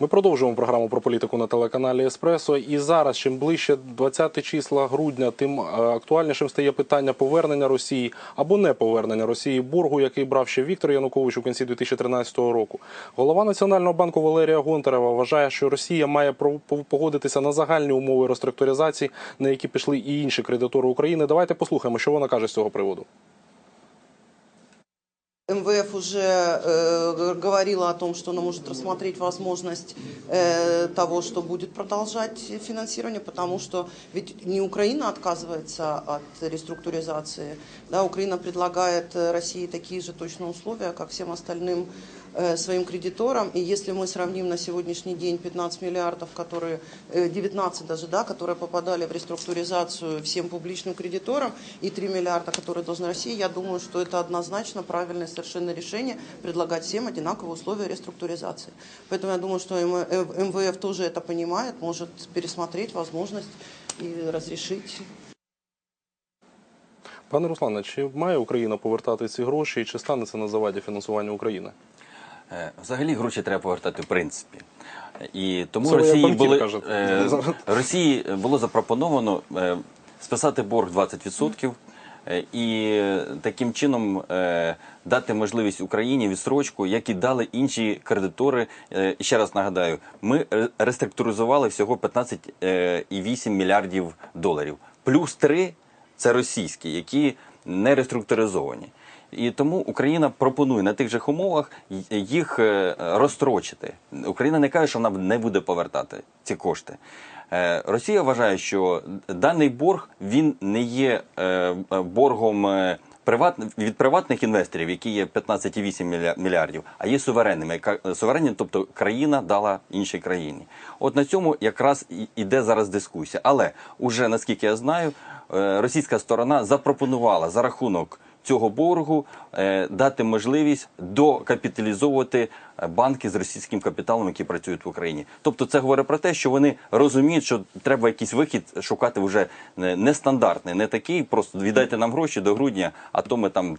Ми продовжуємо програму про політику на телеканалі Еспресо. І зараз, чим ближче 20 числа грудня, тим е, актуальнішим стає питання повернення Росії або не повернення Росії боргу, який брав ще Віктор Янукович у кінці 2013 року. Голова Національного банку Валерія Гонтарева вважає, що Росія має погодитися на загальні умови реструктуризації, на які пішли і інші кредитори України. Давайте послухаємо, що вона каже з цього приводу. МВФ уже э, говорила о том, что она может рассмотреть возможность э, того, что будет продолжать финансирование, потому что ведь не Украина отказывается от реструктуризации, да, Украина предлагает э, России такие же точно условия, как всем остальным своим кредиторам. И если мы сравним на сегодняшний день 15 миллиардов, которые, э, 19 даже, да, которые попадали в реструктуризацию всем публичным кредиторам, и 3 миллиарда, которые должны России, я думаю, что это однозначно правильное совершенно решение предлагать всем одинаковые условия реструктуризации. Поэтому я думаю, что М- э, МВФ тоже это понимает, может пересмотреть возможность и разрешить Пане Руслане, чи має Україна повертати ці гроші, і чи стане це на заваді фінансування України? Е, Взагалі гроші треба повертати в принципі. І тому Це Росії, були, е, Росії було запропоновано е, списати борг 20%. е, І таким чином е, дати можливість Україні відстрочку, як і дали інші кредитори. Е, ще раз нагадаю, ми реструктуризували всього 15,8 мільярдів доларів. Плюс 3 – це російські, які не реструктуризовані. І тому Україна пропонує на тих же умовах їх е, розстрочити. Україна не каже, що вона не буде повертати ці кошти. Е, Росія вважає, що даний борг він не є е, боргом приват, від приватних інвесторів, які є 15,8 міля- мільярдів, а є суверенними. Суверенні, тобто країна дала іншій країні. От на цьому якраз іде зараз дискусія. Але уже наскільки я знаю, російська сторона запропонувала за рахунок цього боргу е, дати можливість докапіталізовувати е, банки з російським капіталом, які працюють в Україні. Тобто, це говорить про те, що вони розуміють, що треба якийсь вихід шукати вже нестандартний, не такий, просто віддайте нам гроші до грудня, а то ми там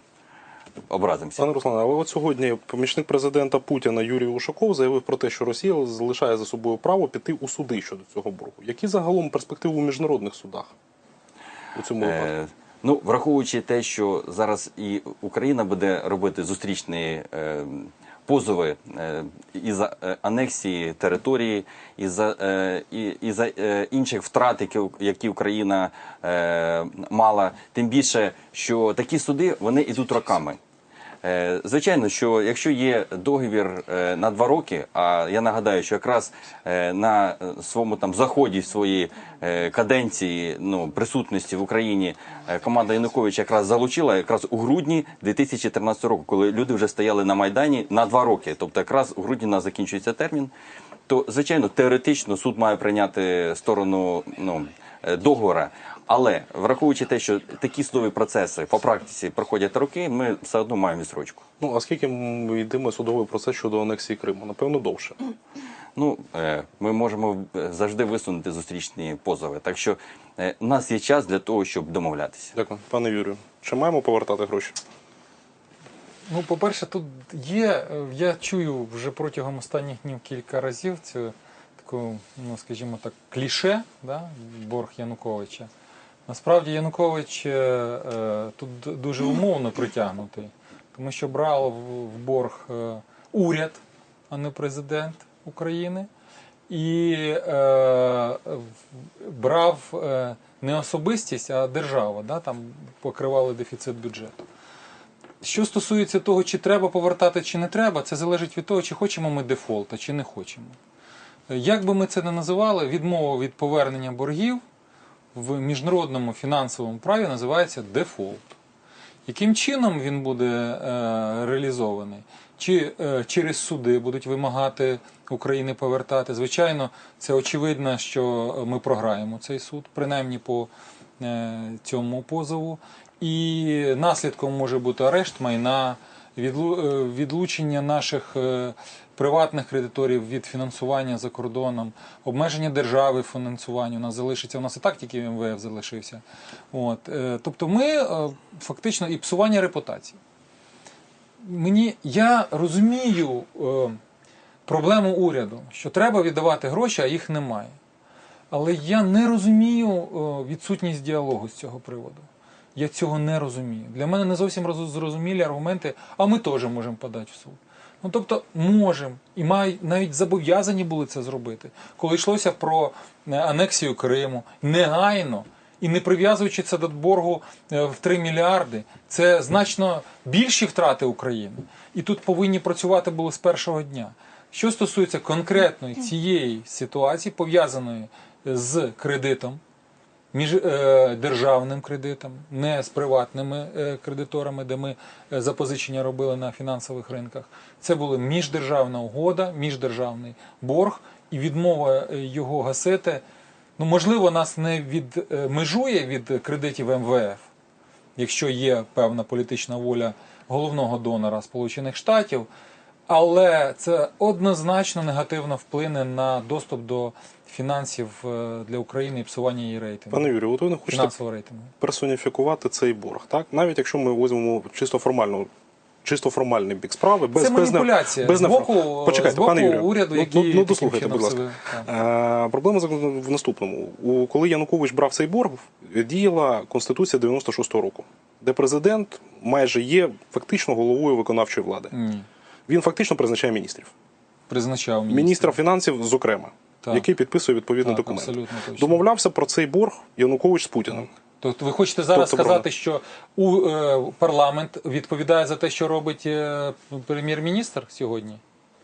образимося. Пане Руслане, але от сьогодні помічник президента Путіна Юрій Ушаков заявив про те, що Росія залишає за собою право піти у суди щодо цього боргу. Які загалом перспективи у міжнародних судах у цьому випадку? Ну, враховуючи те, що зараз і Україна буде робити зустрічні е, позови е, і за е, анексії території, і за, е, і, і за е, інших втрат, які, які Україна е, мала, тим більше, що такі суди вони йдуть роками. Е, Звичайно, що якщо є договір е, на два роки, а я нагадаю, що якраз е, на своєму там заході своєї каденції ну присутності в Україні команда Януковича якраз залучила якраз у грудні 2013 року, коли люди вже стояли на майдані на два роки. Тобто, якраз у грудні нас закінчується термін. То звичайно, теоретично суд має прийняти сторону ну договора. Але враховуючи те, що такі судові процеси по практиці проходять роки, ми все одно маємо відстрочку. Ну а скільки йтиме судовий процес щодо анексії Криму? Напевно, довше. Ну, е, ми можемо е, завжди висунути зустрічні позови. Так що е, у нас є час для того, щоб домовлятися. Дякую, пане Юрію. Чи маємо повертати гроші? Ну, по-перше, тут є, я чую вже протягом останніх днів кілька разів цю таку, ну скажімо так, кліше, да, борг Януковича. Насправді Янукович е, е, тут дуже умовно притягнутий, тому що брав в- борг е, уряд, а не президент України, і брав не особистість, а держава. Да, там покривали дефіцит бюджету. Що стосується того, чи треба повертати, чи не треба, це залежить від того, чи хочемо ми дефолта, чи не хочемо. Як би ми це не називали, відмова від повернення боргів в міжнародному фінансовому праві називається дефолт. Яким чином він буде е, реалізований? Чи е, через суди будуть вимагати України повертати? Звичайно, це очевидно, що ми програємо цей суд, принаймні по е, цьому позову. І наслідком може бути арешт майна, відлучення наших е, приватних кредиторів від фінансування за кордоном, обмеження держави в фінансуванні у нас залишиться. У нас і так тільки МВФ залишився. От. е, Тобто ми е, фактично і псування репутації. Мені я розумію е, проблему уряду, що треба віддавати гроші, а їх немає. Але я не розумію відсутність діалогу з цього приводу. Я цього не розумію. Для мене не зовсім зрозумілі аргументи, а ми теж можемо подати в суд. Ну тобто можемо і мають навіть зобов'язані були це зробити. Коли йшлося про е, анексію Криму, негайно і не прив'язуючи це до боргу е, в 3 мільярди, це значно більші втрати України. І тут повинні працювати були з першого дня. Що стосується конкретної цієї ситуації, пов'язаної з кредитом, між е, державним кредитом, не з приватними е, кредиторами, де ми е, запозичення робили на фінансових ринках. Це була міждержавна угода, міждержавний борг, і відмова його гасити. Ну, можливо, нас не відмежує від кредитів МВФ, якщо є певна політична воля головного донора Сполучених Штатів, але це однозначно негативно вплине на доступ до фінансів е, для України і псування її рейтингу. Пане Юрію, от ви не хочете персоніфікувати цей борг, так? Навіть якщо ми візьмемо чисто формально. Чисто формальний бік справи, без Це маніпуляція без з боку, Почекайте, з боку пане Юрію, уряду, ну, який ну, ну, дослухайте, будь ласка. Е, Проблема в наступному. У коли Янукович брав цей борг, діяла Конституція 96-го року, де президент майже є фактично головою виконавчої влади. Ні. Він фактично призначає міністрів. Призначав міністра. Міністра фінансів, зокрема, Так. який підписує відповідний Так, документ. точно. Домовлявся про цей борг Янукович з Путіним. Тобто ви хочете зараз Тобто, сказати, що у е, парламент відповідає за те, що робить е, прем'єр-міністр сьогодні?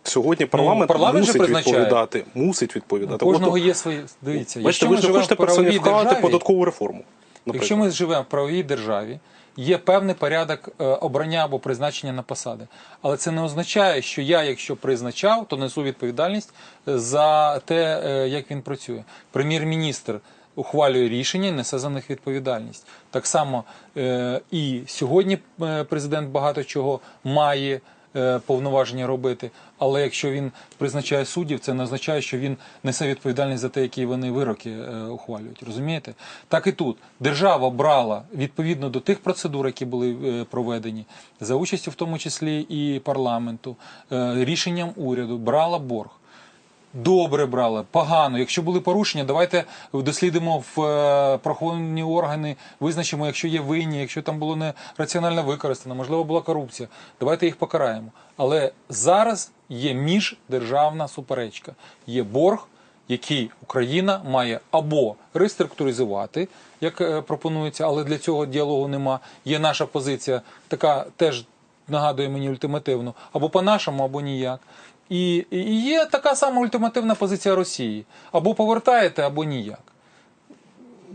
Сьогодні парламент, Ну, парламент мусить відповідати. Мусить відповідати. У кожного є свої. Дивіться, Бачите, якщо ви ж хочете персоніфікувати державі, податкову реформу. якщо ми живемо в правовій державі, є певний порядок е, обрання або призначення на посади. Але це не означає, що я, якщо призначав, то несу відповідальність е, за те, е, як він працює. Прем'єр-міністр ухвалює рішення несе за них відповідальність. Так само і сьогодні президент багато чого має. Е, Повноваження робити, але якщо він призначає суддів, це не означає, що він несе відповідальність за те, які вони вироки е, ухвалюють. Розумієте? Так і тут держава брала відповідно до тих процедур, які були е, проведені, за участю в тому числі і парламенту, рішенням уряду, брала борг. Добре брали, погано. Якщо були порушення, давайте дослідимо в е, правоохоронні органи, визначимо, якщо є винні, якщо там було не раціонально використано, можливо, була корупція. Давайте їх покараємо. Але зараз є міждержавна суперечка. Є борг, який Україна має або реструктуризувати, як е, пропонується, але для цього діалогу нема. Є наша позиція, така теж нагадує мені ультимативну, або по-нашому, або ніяк. І, і є така сама ультимативна позиція Росії: або повертаєте, або ніяк.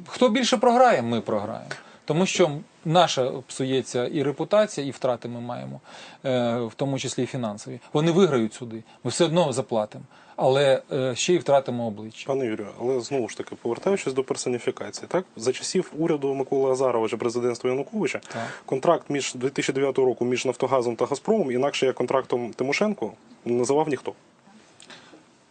Хто більше програє, ми програємо. Тому що наша псується і репутація, і втрати ми маємо, е, в тому числі і фінансові. Вони виграють суди, ми все одно заплатимо, але е, ще й втратимо обличчя. Пане Юрію, але знову ж таки, повертаючись до персоніфікації, так за часів уряду Миколи Азаровича, президентства Януковича, Так. контракт між 2009 року між Нафтогазом та Газпромом, інакше як контрактом Тимошенко, називав ніхто.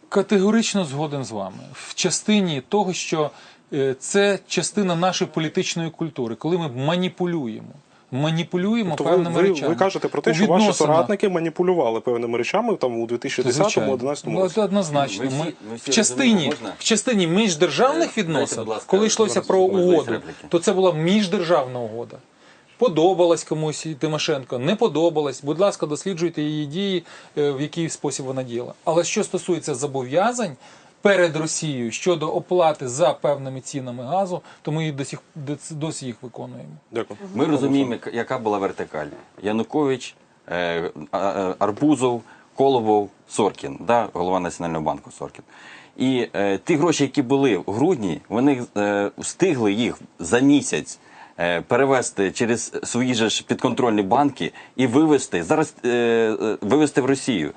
Категорично згоден з вами в частині того, що е, це частина нашої політичної культури, коли ми маніпулюємо. Маніпулюємо То певними ви, речами. ви кажете про те, У що ваші соратники маніпулювали певними речами там у Звичайно. 2010-2011 Ну, році. це однозначно. Ми всі- Ми, ми всі в частині, можна? в частині міждержавних Е, дайте, відносин, будь ласка, коли йшлося про угоду, то це була міждержавна угода. Подобалась комусь Тимошенко, не подобалась. Будь ласка, досліджуйте її дії, е, в який спосіб вона діяла. Але що стосується зобов'язань перед Росією щодо оплати за певними цінами газу, то ми досі, досі їх виконуємо. Дякую. Ми розуміємо, яка- була вертикаль. Янукович, е, Арбузов, Колобов, Соркін, да, голова Національного банку Соркін. І е, ті гроші, які були в грудні, вони е, встигли їх за місяць. е, Перевести через свої ж підконтрольні банки і вивезти зараз е, е, вивезти в Росію.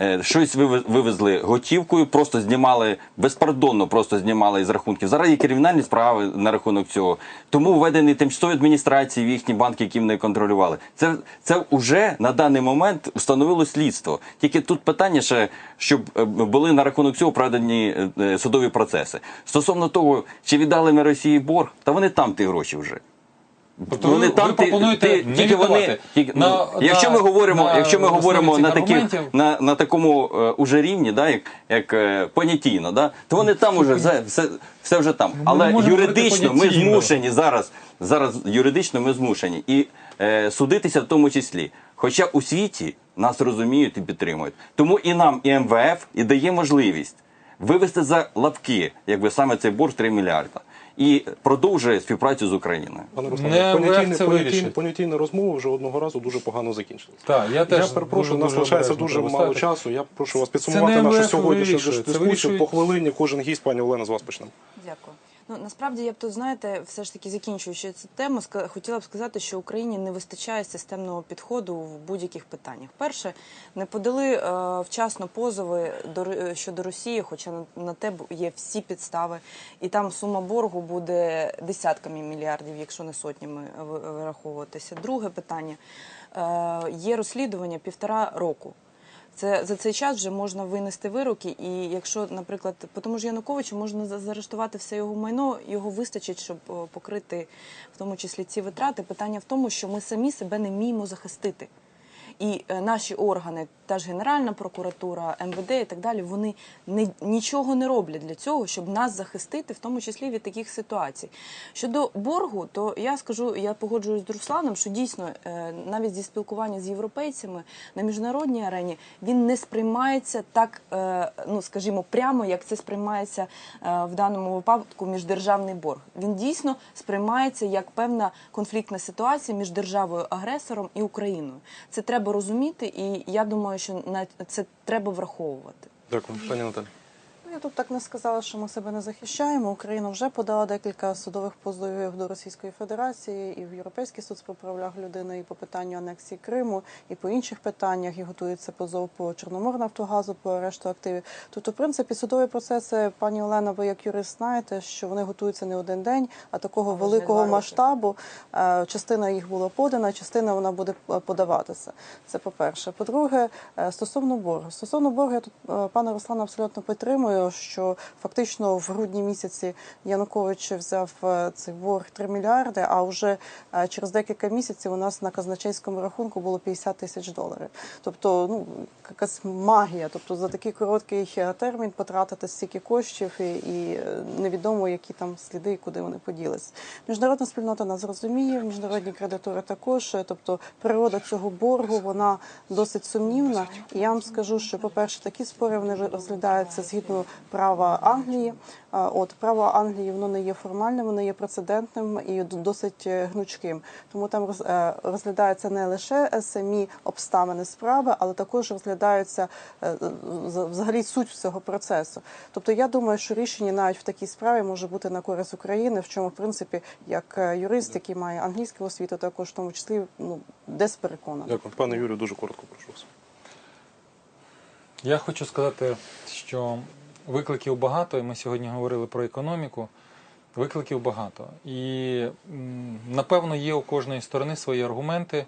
Е, Щось виве- вивезли готівкою, просто знімали безпардонно, просто знімали із рахунків. Зараз є кримінальні справи на рахунок цього. Тому введені тимчасові адміністрації в їхні банки, які вони контролювали. Це це вже на даний момент встановило слідство. Тільки тут питання ще, щоб е, були на рахунок цього проведені е, судові процеси. Стосовно того, чи віддали ми Росії борг, та вони там ті гроші вже. Тобто ви- ви пропонуєте не тільки вони, тільки, ну, На- якщо ми говоримо, на якщо ми говоримо на таких на, на такому е, уже рівні, да, як, як е, понятійно, да, то вони там уже все, все, все вже там. ми Але юридично ми змушені зараз. Зараз юридично ми змушені і е, судитися в тому числі. Хоча у світі нас розуміють і підтримують. Тому і нам, і МВФ і дає можливість вивести за лапки, якби саме цей борг 3 мільярда. І продовжує співпрацю з Україною. Пане Не Руслане, понятійна, вирішить. понятійні розмови вже одного разу дуже погано закінчилася. Так, я теж я перепрошую, у нас дуже лишається дуже мало ставити. часу. Я прошу вас підсумувати нашу сьогоднішню дискусію. По хвилині кожен гість, пані Олена, з вас почнемо. Дякую. Ну насправді я б тут знаєте, все ж таки закінчуючи цю тему, хотіла б сказати, що Україні не вистачає системного підходу в будь-яких питаннях. Перше, не подали е, вчасно позови до Р- щодо Росії, хоча на, на те є всі підстави, і там сума боргу буде десятками мільярдів, якщо не сотнями вираховуватися. Друге питання е, є розслідування півтора року. Це за цей час вже можна винести вироки, і якщо, наприклад, по тому ж Януковичу можна за- заарештувати все його майно, його вистачить, щоб покрити в тому числі ці витрати. Питання в тому, що ми самі себе не вміємо захистити. І е, наші органи, та ж Генеральна прокуратура, МВД і так далі, вони не, нічого не роблять для цього, щоб нас захистити, в тому числі від таких ситуацій. Щодо боргу, то я скажу, я погоджуюсь з Русланом, що дійсно е, навіть зі спілкування з європейцями на міжнародній арені він не сприймається так, е, ну скажімо, прямо як це сприймається в даному випадку міждержавний борг. Він дійсно сприймається як певна конфліктна ситуація між державою агресором і Україною. Це треба розуміти, і я думаю, що на це треба враховувати. Дякую, пані Наталі. Ну, Я тут так не сказала, що ми себе не захищаємо. Україна вже подала декілька судових позовів до Російської Федерації і в Європейський суд з прав прав людини і по питанню анексії Криму, і по інших питаннях. І готується позов по Чорноморнафтогазу, по арешту активів. Тобто, в принципі, судові процеси, пані Олена, ви як юрист знаєте, що вони готуються не один день, а такого не великого масштабу. Е, Частина їх була подана, частина вона буде е, подаватися. Це по-перше. По-друге, е, стосовно боргу. Стосовно боргу, я тут пана Руслана абсолютно підтримую, що фактично в грудні місяці Янукович взяв е, цей борг 3 мільярди, а вже е, через декілька місяців у нас на казначейському рахунку було 50 тисяч доларів. Тобто, ну якась магія. Тобто за такий короткий е, термін потратити стільки коштів і, і е, невідомо, які там сліди і куди вони поділись. Міжнародна спільнота нас розуміє, міжнародні кредитори також. Е, Тобто природа цього боргу вона досить сумнівна. І я вам скажу, що, по-перше, такі спори вони розглядаються згідно права Англії. А, От право Англії воно не є формальним, воно є прецедентним і досить е, гнучким. Тому там роз- е, розглядаються не лише е, самі обставини справи, але також розглядаються е, взагалі суть всього процесу. Тобто, я думаю, що рішення навіть в такій справі може бути на користь України, в чому в принципі як е, юрист, який має англійську освіту, також в тому числі ну десь переконана. Дякую. Пане Юрію, дуже коротко прошу вас. Я хочу сказати, що викликів багато, і ми сьогодні говорили про економіку. Викликів багато. І напевно є у кожної сторони свої аргументи,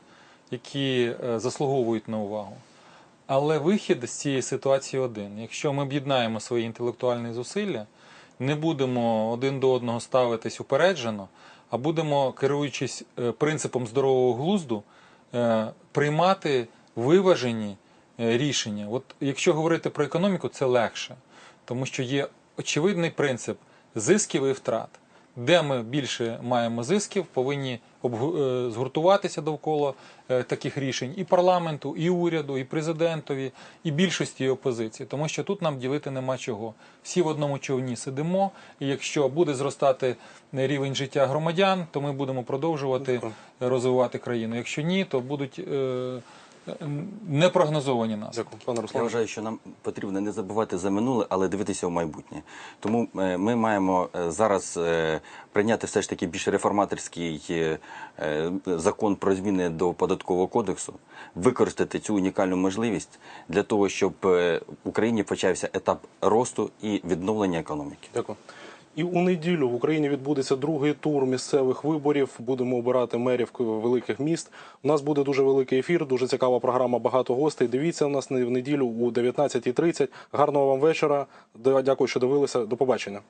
які е, заслуговують на увагу. Але вихід з цієї ситуації один. Якщо ми об'єднаємо свої інтелектуальні зусилля, не будемо один до одного ставитись упереджено, а будемо, керуючись е, принципом здорового глузду, е, приймати виважені рішення. От якщо говорити про економіку, це легше, тому що є очевидний принцип зисків і втрат. Де ми більше маємо зисків, повинні е, згуртуватися довкола е, таких рішень і парламенту, і уряду, і президентові, і більшості і опозиції, тому що тут нам ділити нема чого. Всі в одному човні сидимо, і якщо буде зростати рівень життя громадян, то ми будемо продовжувати розвивати країну. Якщо ні, то будуть е, непрогнозовані нас. Дякую, пане Я вважаю, що нам потрібно не забувати за минуле, але дивитися в майбутнє. Тому е, ми маємо е, зараз е, прийняти все ж таки більш реформаторський закон про зміни до податкового кодексу, використати цю унікальну можливість для того, щоб в Україні почався етап росту і відновлення економіки. Дякую. І у неділю в Україні відбудеться другий тур місцевих виборів. Будемо обирати мерів великих міст. У нас буде дуже великий ефір, дуже цікава програма, багато гостей. Дивіться у нас в неділю у 19.30. Гарного вам вечора. Дякую, що дивилися. До побачення.